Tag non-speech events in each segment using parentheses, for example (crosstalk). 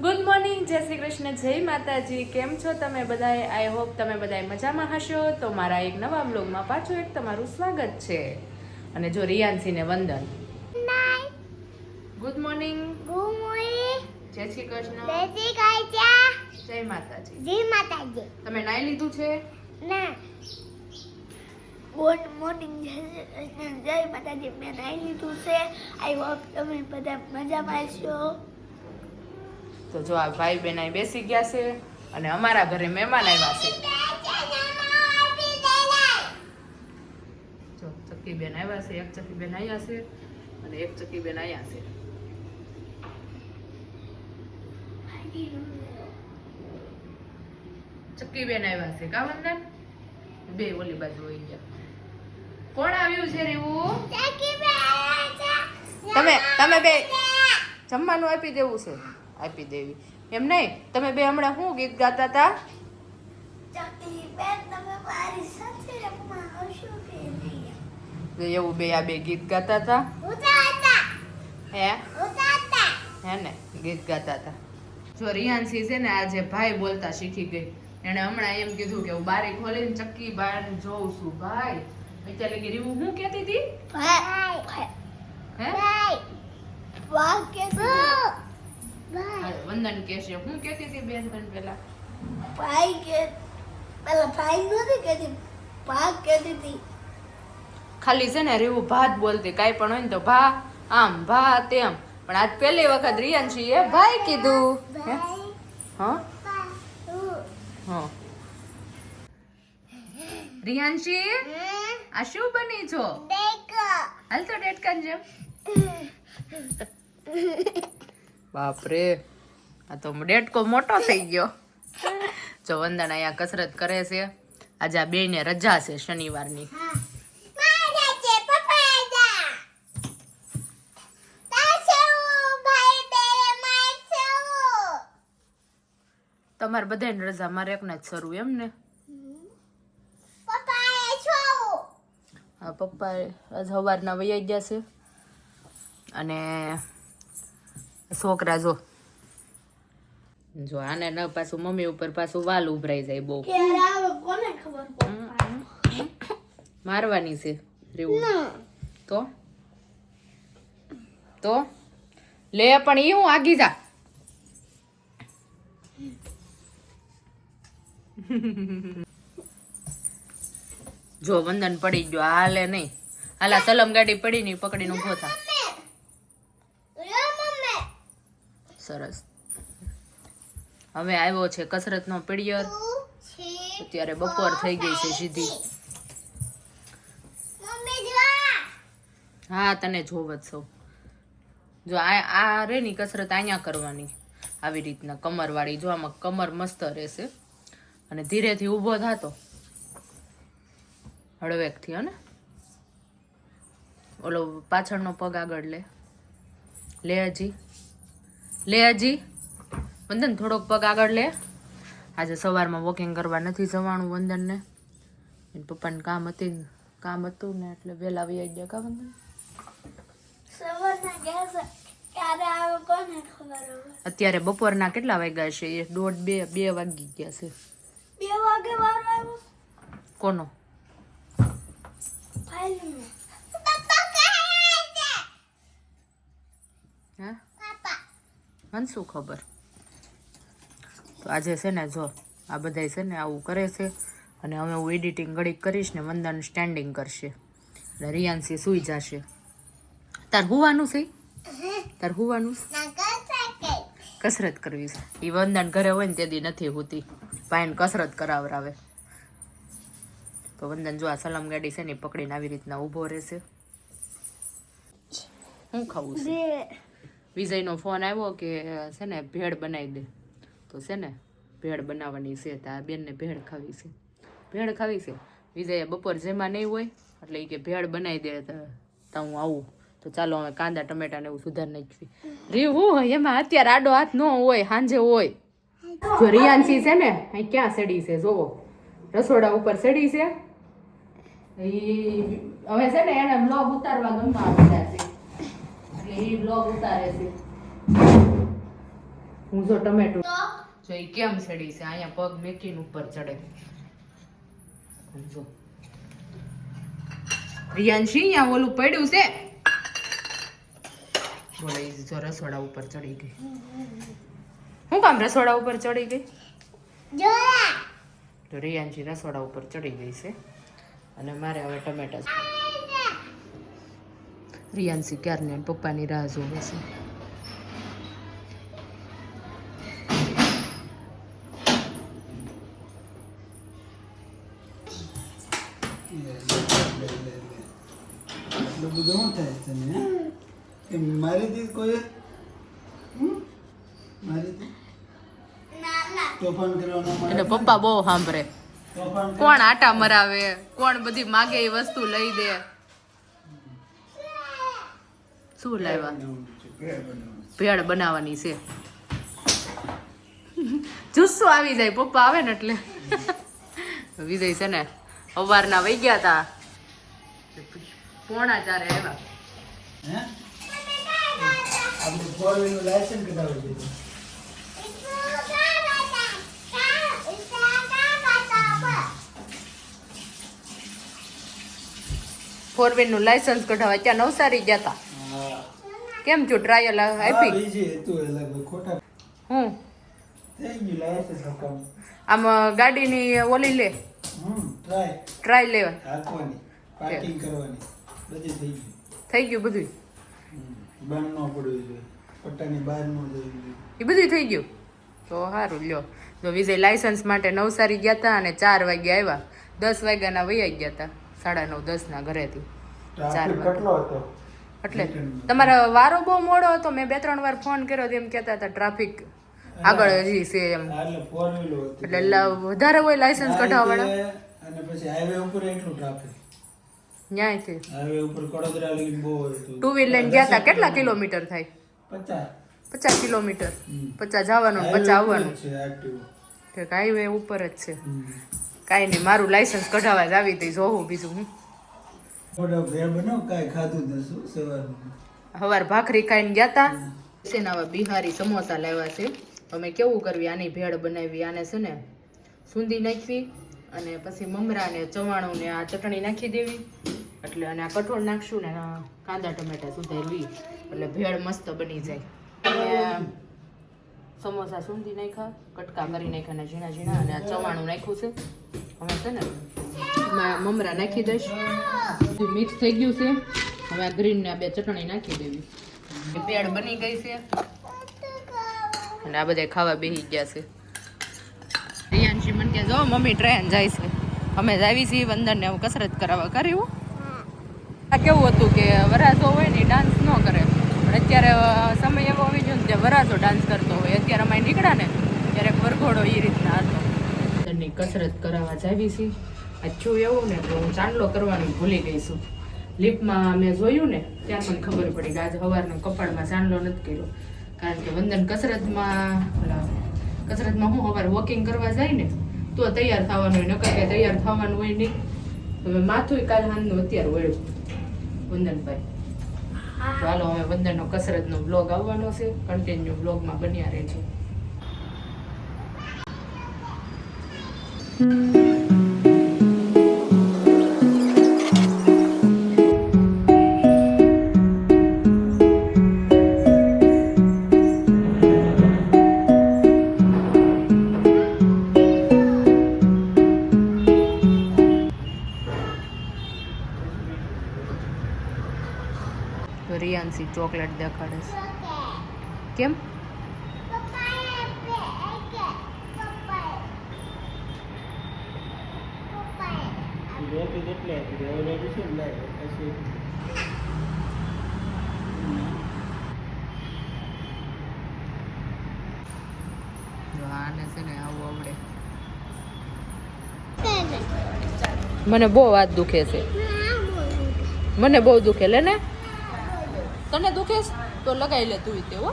Good morning જય શ્રી કૃષ્ણ જય માતાજી. કેમ છો તમે બધાએ? આઈ હોપ તમે બધાએ મજામાં હશો. તો મારા એક નવા બ્લોગમાં પાછું એક તમારું સ્વાગત છે. અને જો રિયાન્સીને વંદન. ગુડ મોર્નિંગ જય શ્રી કૃષ્ણ. જય માતાજી. તમે નાઈ લીધું છે? ગુડ મોર્નિંગ જય માતાજી મેં નાઈ લીધું છે. આઈ હોપ તમે બધા મજામાં છો તો જો આ ભાઈ બેન અહીં બેસી ગયા છે અને અમારા ઘરે મહેમાન આવ્યા છે. જો ચક્કી બેન આવ્યા છે એક બેન આવ્યા છે અને એક બેન આવ્યા છે. ચક્કી બેન આવ્યા છે કા વંદન? બે ઓલી બાજુ હોય ગયા. કોણ આવ્યું છે રેવું? તમે તમે બે જમવાનું આપી દેવું છે. આપી દેવી. એમ નહીં? તમે બે હમણાં શું ગીત ગાતા હતા એવું બે આ બે ગીત ગાતા હતા હે? હે ને? ગીત ગાતા હતા જો રિયાન્સી છે ને આજે ભાઈ બોલતા શીખી ગઈ. એણે હમણાં એમ કીધું કે હું બારી ખોલીને ચક્કી બહાર જોઉં છું. ભાઈ અત્યારે કે રીવું હું કહેતી હતી? હે? ભાઈ. વાહ કે હા, કહેતી હતી તને પેલા ભાઈ કે પેલા ભાઈ નહોતી કહેતી ભાગ કહેતી હતી. ખાલી છે ને રેવું ભાત બોલતી કાંઈ પણ હોય ને તો ભા આમ ભા તેમ. પણ આજ પહેલી વખત રિયાન્સીએ ભાઈ કીધું. હે? હા? હા. રિયાન્શી આ શું બની છો? હાલ તો ડેટકાન જેમ. (laughs) બાપરે. આ તો ડેટકો મોટો થઈ ગયો. જો વંદન અહીંયા કસરત કરે છે. આજે આ બે ને રજા છે શનિવારની. તમારે બધા બધાને રજા મારે એકને જ શરૂ એમ ને? પપ્પા આજ સવારના વૈયા ગયા છે. અને છોકરા જો જો આને ન પાછું મમ્મી ઉપર પાછું વાલ ઉભરાઈ જાય બહુ. કોને ખબર મારવાની છે રેવું. તો? તો? લે પણ એ હું આગી જા. જો વંદન પડી ગયો. હાલે નહીં. હાલા સલમ ગાડી પડી ની પકડીને ઊભો થા. સરસ. હવે આવ્યો છે કસરતનો પીડિયર અત્યારે બપોર થઈ ગઈ છે સીધી. હા, તને જોવત સૌ. જો આ આ રે ની કસરત અહીંયા કરવાની. આવી રીતના કમરવાળી. જો આમાં કમર મસ્ત રહેશે. અને ધીરેથી ઊભો થતો. હળવેકથી હને ઓલો પાછળનો પગ આગળ લે. લે હજી. લે હજી. વંદન થોડોક પગ આગળ લે. આજે સવારમાં વોકિંગ કરવા નથી જવાનું વંદનને. એના પપ્પાને કામ હતી કામ હતું ને એટલે વહેલા આવી ગયા કા વંદન? અત્યારે બપોરના કેટલા વાગ્યા છે? એ દોઢ બે બે વાગી ગયા છે. બે વાગે વારો કોનો? હા? મને શું ખબર? તો આજે છે ને જો આ બધાય છે ને આવું કરે છે અને હવે હું એડિટિંગ ઘડીક કરીશ ને વંદન સ્ટેન્ડિંગ કરશે. અને રિયાન્સી સૂઈ જશે. તાર હુવાનું છે? તાર હુવાનું કસરત કરવી છે. એ વંદન ઘરે હોય ને તે દી નથી હોતી. ભાઈને કસરત કરાવરાવે. તો વંદન જો આ સલમ ગાડી છે ને પકડીને આવી રીતના ઊભો રહેશે. હું ખાવું છે? વિજયનો ફોન આવ્યો કે છે ને ભેળ બનાવી દે. તો છે ને, ભેળ બનાવવાની છે, તો આ બેનને ભેળ ખાવી છે. ભેળ ખાવી છે. વિજય બપોર જેમાં નહીં હોય, એટલે એ કે ભેળ બનાવી દે, તો હું આવું. તો ચાલો હવે કાંદા, ટમેટા ને એવું સુધાર નાખવી રીવું હોય એમાં અત્યારે આડો હાથ ન હોય સાંજે હોય. જો રિયાન્સી છે ને, અહીં ક્યાં સડી છે, જોવો. રસોડા ઉપર સડી છે. હવે છે ને એને બ્લોગ ઉતારવા ગમવા આવતા છે. એટલે એ બ્લોગ ઉતારે છે. હું જો ટમેટું જો એ કેમ ચડી છે? અહીંયા પગ મેકીને ઉપર ચડે. જો. રિયાંશી અહીંયા ઓલું પડ્યું છે? બોલે જો રસોડા ઉપર ચડી ગઈ. હું કામ રસોડા ઉપર ચડી ગઈ? તો રિયાંશી રસોડા ઉપર ચડી ગઈ છે. અને મારે હવે ટમેટા રિયાંશી ક્યારની પપ્પાની રાહ જોવે છે. એટલું બધું શું થાય તને કે એમ મારી દી કોઈ હમ? મારી દી ના ના તોફાન કરવાનો એટલે પપ્પા બહુ સાંભળે. કોણ આટા મરાવે? કોણ બધી માગે એ વસ્તુ લઈ દે? શું લાવ્યા? ભેળ બનાવવાની છે. જુસ્સો આવી જાય. પપ્પા આવે ને એટલે. વિજય છે ને અવારના વહી ગયા તા. પોણા ચારે આવ્યા. ફોર વ્હીલનું લાયસન્સ કઢાવવા ત્યાં નવસારી ગયા તા. કેમ છું ટ્રાયલ આપી? હતું હું. આમ ગાડીની ઓલી લે. Try. ટ્રાય લેવા હાંકવાની, પાર્કિંગ કરવાની. બધી થઈ ગયું. થઈ ગયું બધું. બંધ ન પડવું જોઈએ. પટ્ટાની બહાર ન જવું જોઈએ. એ બધું થઈ ગયું તો સારું લ્યો તો વિજય લાયસન્સ માટે નવસારી ગયા હતા અને ચાર વાગે આવ્યા દસ વાગ્યાના વૈયા ગયા હતા સાડા નવ દસના ઘરેથી ચાર વાગે. કેટલો હતો એટલે તમારો વારો બહુ મોડો હતો મેં બે ત્રણ વાર ફોન કર્યો એમ કહેતા હતા ટ્રાફિક આગળ હજી છે એમ એટલે વધારે હોય લાયસન્સ રીતે અને પછી હાઈવે ઉપર એટલું ટ્રાફિક ન્યાયથી. હાઈવે ઉપર કડોદરા લગી બહુ ટુ વ્હીલર ગયા હતા કેટલા કિલોમીટર થાય? પચાસ. પચાસ કિલોમીટર. પચાસ જવાનું પચાસ આવવાનું. છે હાઈવે ઉપર જ છે. કાંઈ નહીં મારું લાઇસન્સ કઢાવવા જ આવી હતી જોવું બીજું હું? થોડો ભેળ બનાવ કાંઈ ખાધું નતું સવારમાં હવાર ભાખરી ખાઈને ગયા તા? છે ને હવે બિહારી સમોસા લાવ્યા છે. અમે કેવું કરવી આની ભેળ બનાવી આને છે ને સૂંદી નાખવી. અને પછી મમરા ને ચવાણું ને આ ચટણી નાખી દેવી. એટલે અને આ કઠોળ નાખશું ને કાંદા, ટમેટા સુધારવી. એટલે ભેળ મસ્ત બની જાય. સમોસા સૂંદી નાખ્યા, કટકા કરી નાખ્યા ને ઝીણા ઝીણા અને આ ચવાણું નાખ્યું છે. હવે છે ને મમરા નાખી દઈશ. મિક્સ થઈ ગયું છે. હવે આ ગ્રીન ને આ બે ચટણી નાખી દેવી. ભેળ બની ગઈ છે. અને આ બધા ખાવા બેસી ગયા છે. મને કે જો મમ્મી ટ્રેન જાય છે. અમે જ આવી છીએ વંદનને હવે કસરત કરાવવા. કર્યું આ કેવું હતું કે વરાસો હોય ને ડાન્સ ન કરે. પણ અત્યારે સમય એવો આવી ગયો ને કે વરાસો ડાન્સ કરતો હોય. અત્યારે અમે નીકળ્યા ને ત્યારે વરઘોડો એ રીતના હતો. વંદનની કસરત કરાવવા જાવી છીએ. છું એવું ને તો હું ચાંદલો કરવાનું ભૂલી ગઈ છું. લિફ્ટમાં મેં જોયું ને ત્યાં મને ખબર પડી કે આજે સવારનો કપાળમાં ચાંદલો નથી કર્યો. કારણ કે વંદન કસરતમાં ઓલા કસરતમાં હું સવારે વોકિંગ કરવા જાય ને તો તૈયાર થવાનું હોય. નકર કે તૈયાર થવાનું હોય નહીં. હવે માથું કાલ હાંજનું અત્યારે વળ્યું. વંદનભાઈ. ચાલો હવે વંદનનો કસરતનો બ્લોગ આવવાનો છે. કન્ટિન્યુ બ્લોગમાં બન્યા રહેજો. તો રિયાન્સી ચોકલેટ દેખાડે છે. કેમ? આને છે ને આવું આવડે. મને બહુ વાત દુખે છે. મને બહુ દુખે લે ને. તને દુખે તો લગાવી લે તું તે હો.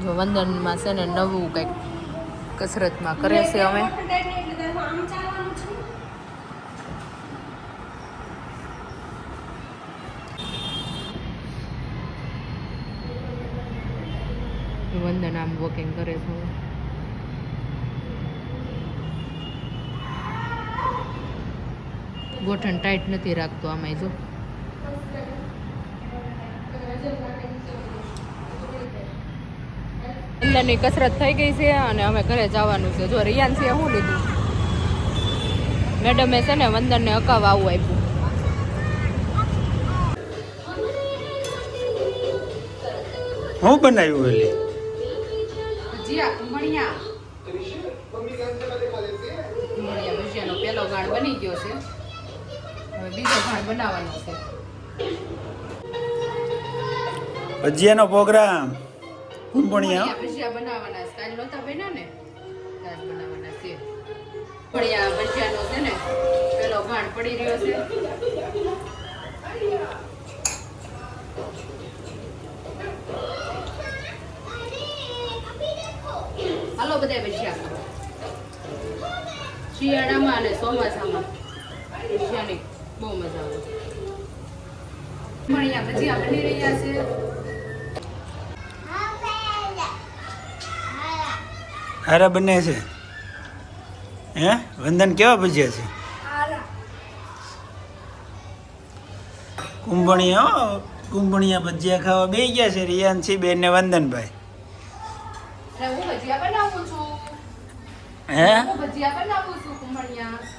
જો વંદનમાં છે ને નવું કંઈક કસરતમાં કરે છે અમે વંદન આમ વોકિંગ કરે છે ગોઠણ ટાઈટ નથી રાખતો આમાં જો. અંદરની કસરત થઈ ગઈ છે અને અમે ઘરે જવાનું છે. જો રિયાન્સીએ શું લીધું. મેડમે છે ને વંદનને અકાવ આવું આપ્યું. હું બનાવ્યું એટલે મણિયા મણિયા ભજીયાનો પહેલો ગાણ બની ગયો છે. બીજો ગાળ બનાવવાનો છે. ભજીયાનો પ્રોગ્રામ. કુંભણિયા ભજીયા બનાવવાના છે. કાલ નહોતા બન્યા ને? કાલ બનાવવાના છે. કુંભણિયા ભજીયાનો છે ને પેલો ભાણ પડી રહ્યો છે. હાલો બધા ભજીયા શિયાળામાં અને ચોમાસામાં. કુંભણિયા પછી આપણે રહ્યા છે? હારા બને છે? હે? વંદન કેવા ભજીયા છે? કુંભણીયા કુંભણિયા ભજીયા ખાવા બે ગયા છે રિયાન્સી બેન ને વંદનભાઈ. છું? હે ભજીયા બનાવું છું કુંભણિયા?